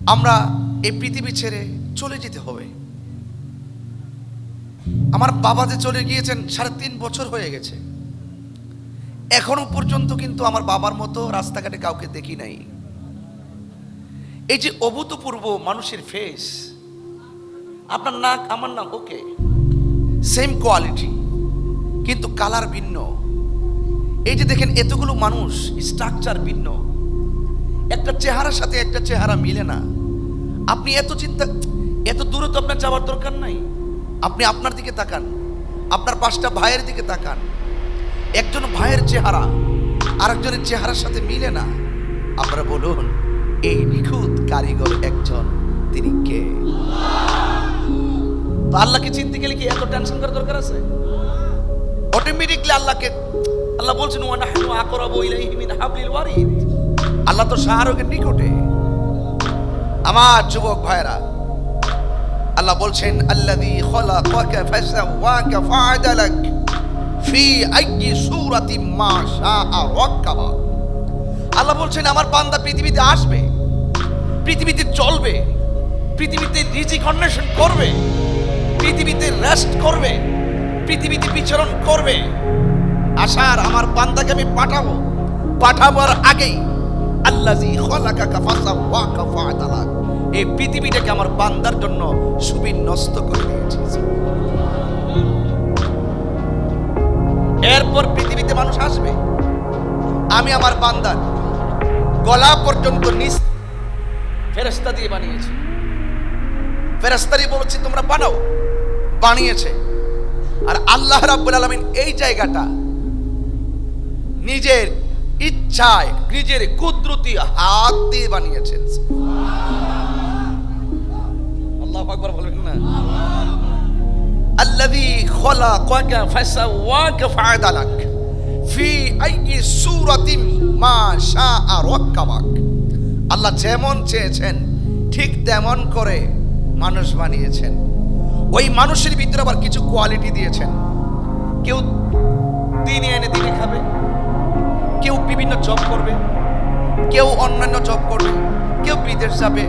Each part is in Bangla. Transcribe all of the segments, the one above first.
আমরা এই পৃথিবী ছেড়ে চলে যেতে হবে। আমার বাবা যে চলে গিয়েছেন, সাড়ে তিন বছর হয়ে গেছে। এখনও পর্যন্ত কিন্তু আমার বাবার মতো রাস্তাঘাটে কাউকে দেখি নাই। এই যে অভূতপূর্ব মানুষের ফেস আপনার নাক, আমার নাক, ওকে। সেম কোয়ালিটি কিন্তু কালার ভিন্ন। এই যে দেখেন, এতগুলো মানুষ স্ট্রাকচার ভিন্ন। একটা চেহারার সাথে একটা চেহারা মিলে না। আপনি এত চিন্তা, এত দূরে তো আপনার যাওয়ার দরকার নাই। আপনি আপনার দিকে তাকান, আপনার পাঁচটা ভাইয়ের দিকে তাকান। একজন ভাইয়ের চেহারা আরেকজনের চেহারার সাথে মিলে না। আপনারা বলুন, এই নিখুঁত কারিগর একজন, তিনি কে? আল্লাহকে চিনতে গেলে কি এত টেনশন করার দরকার আছে? অটোমেটিকলি আল্লাহকে, আল্লাহ বলছেন, ওয়া নাহনু আকরাবু ইলাইহি মিন হাবলিল ওয়ারিদ। আল্লাহ তো শাহরুখের নিকটে। আমার যুবক ভাইরা আল্লাহ বলছেন, আল্লাযী খলাকাকা ফাসাওয়াকা ফাআদালাক ফি আইয়ি সূরাতিন মা শাআ রাক্কাবা। আল্লাহ বলছেন, আমার বান্দা পৃথিবীতে আসবে, পৃথিবীতে চলবে, পৃথিবীতে রিজিক অন্বেষণ করবে, পৃথিবীতে রেস্ট করবে, পৃথিবীতে বিচরণ করবে। আসার আমার বান্দাকে আমি পাঠাবো। পাঠাবার আগেই আল্লাজি খলাকাকা ফাসাওয়াকা ফাআদালাক এই পৃথিবীটাকে আমার বান্দার জন্য সুবিন্যস্ত করে দিয়েছি। এরপর পৃথিবীতে মানুষ আসবে। আমি আমার বান্দার গলা পর্যন্ত নিচ ফেরেস্তা দিয়ে বানিয়েছি। ফেরেস্তা দিয়ে বলছি, তোমরা বানাও। বানিয়েছে। আর আল্লাহ রাব্বুল আলামিন এই জায়গাটা নিজের ইচ্ছায় নিজের কুদরতি হাত দিয়ে বানিয়েছেন আল্লাহ আকবার বলবেন না الذي خلقك فسواك فعدلك في أي سورة ما شاء ركبك আল্লাহ যেমন চেয়েছেন ঠিক তেমন করে মানুষ বানিয়েছেন ওই মানুষের ভিতরে আবার কিছু কোয়ালিটি দিয়েছেন কেউ দিনে এনে দিনে খাবে কেউ বিভিন্ন জব করবে, কেউ অন্যান্য জব করবে, কেউ বিদেশ যাবে,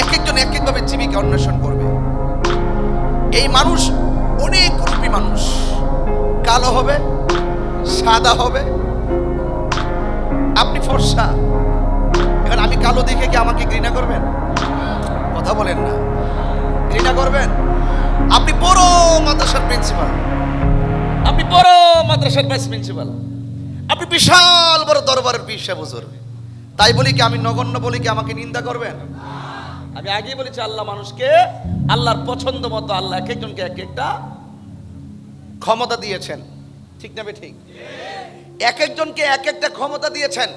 এক একজন এক একভাবে জীবিকা অন্বেষণ করবে। এই মানুষ অনেক রূপী মানুষ। কালো হবে, সাদা হবে, আপনি ফর্সা। এখন আমি কালো দেখে কি আমাকে ঘৃণা করবেন? কথা বলেন না। ঘৃণা করবেন? আপনি বড় মাদ্রাসার প্রিন্সিপাল আপনি বড় মাদ্রাসার ভাইস প্রিন্সিপাল আপনি বিশাল বড় দরবারের পিসা বুজুর তাই বলি কি, আমি নগণ্য বলি কি, আমাকে নিন্দা করবেন? আমি আগেই বলেছি, আল্লাহ মানুষকে আল্লাহর পছন্দ মতো আল্লাহ এক একজনকে এক একটা ক্ষমতা দিয়েছেন। ঠিক না ঠিক এক একজনকে এক একটা ক্ষমতা দিয়েছেন।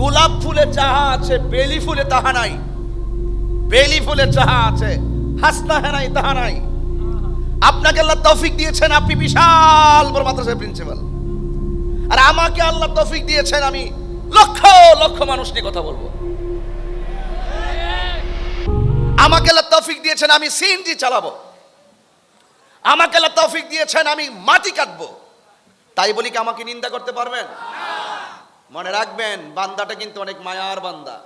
গোলাপ ফুলে যাহা আছে, বেলি ফুলে তাহা নাই। বেলি ফুলে যাহা আছে, হাসনা হেনাই তাহা নাই। আপনাকে আল্লাহ তৌফিক দিয়েছেন, আপনি বিশাল বড় মাদ্রাসার প্রিন্সিপাল। আর আমাকে আল্লাহ তফিক দিয়েছেন আমি লক্ষ লক্ষ মানুষ নিয়ে কথা বলব। আমাকে আল্লাহ তফিক দিয়েছেন আমি সিএনজি চালাবো। আমাকে আল্লাহ তফিক দিয়েছেন আমি মাটি কাটবো। তাই বলি কি আমাকে নিন্দা করতে পারবেন? মনে রাখবেন, বান্দাটা কিন্তু অনেক মায়ার বান্দা।